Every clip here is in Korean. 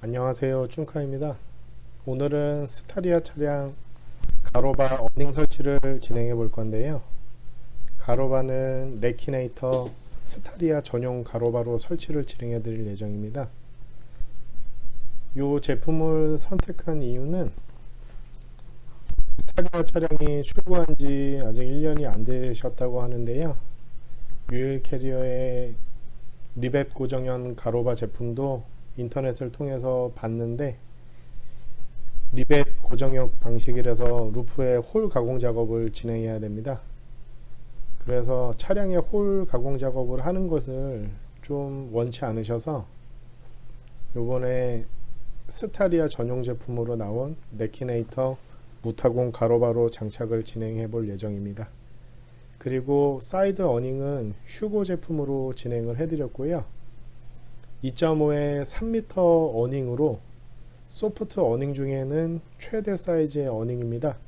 안녕하세요 쭝카입니다. 오늘은 스타리아 차량 가로바 어닝 설치를 진행해 볼 건데요. 가로바는 네키네이터 스타리아 전용 가로바로 설치를 진행해 드릴 예정입니다. 이 제품을 선택한 이유는 스타리아 차량이 출고한 지 아직 1년이 안 되셨다고 하는데요. 유일 캐리어의 리벳 고정형 가로바 제품도 인터넷을 통해서 봤는데 리벳 고정역 방식이라서 루프에 홀 가공 작업을 진행해야 됩니다. 그래서 차량의 홀 가공 작업을 하는 것을 좀 원치 않으셔서 요번에 스타리아 전용 제품으로 나온 네키네이터 무타공 가로바로 장착을 진행해 볼 예정입니다. 그리고 사이드 어닝은 휴고 제품으로 진행을 해드렸고요. 2.5의 3m 어닝으로 소프트 어닝 중에는 최대 사이즈의 어닝입니다.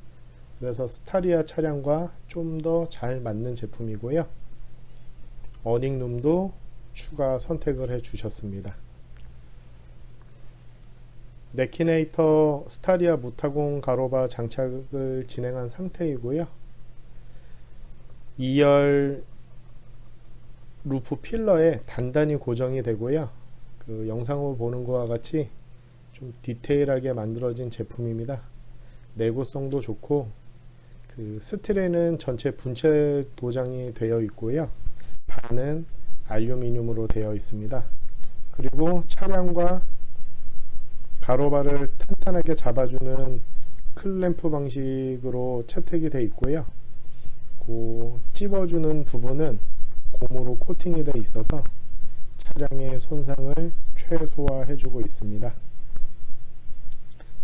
그래서 스타리아 차량과 좀 더 잘 맞는 제품이고요. 어닝룸도 추가 선택을 해 주셨습니다. 네키네이터 스타리아 무타공 가로바 장착을 진행한 상태이고요. 2열 루프 필러에 단단히 고정이 되고요. 그 영상으로 보는 것과 같이 좀 디테일하게 만들어진 제품입니다. 내구성도 좋고 그 스트레는 전체 분체 도장이 되어 있고요. 반은 알루미늄으로 되어 있습니다. 그리고 차량과 가로바를 탄탄하게 잡아주는 클램프 방식으로 채택이 되어 있고요. 그 찝어주는 부분은 고무로 코팅이 되어 있어서 차량의 손상을 최소화해주고 있습니다.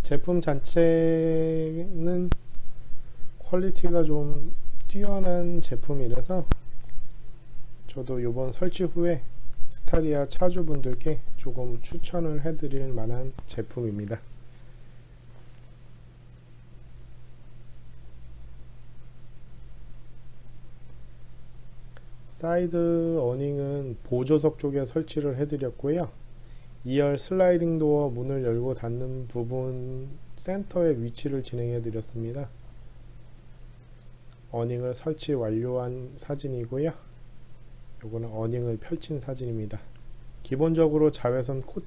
제품 자체는 퀄리티가 좀 뛰어난 제품이라서 저도 이번 설치 후에 스타리아 차주분들께 조금 추천을 해드릴 만한 제품입니다. 사이드 어닝은 보조석 쪽에 설치를 해드렸고요. 2열 슬라이딩 도어 문을 열고 닫는 부분 센터에 위치를 진행해 드렸습니다. 어닝을 설치 완료한 사진이고요. 요거는 어닝을 펼친 사진입니다. 기본적으로 자외선 코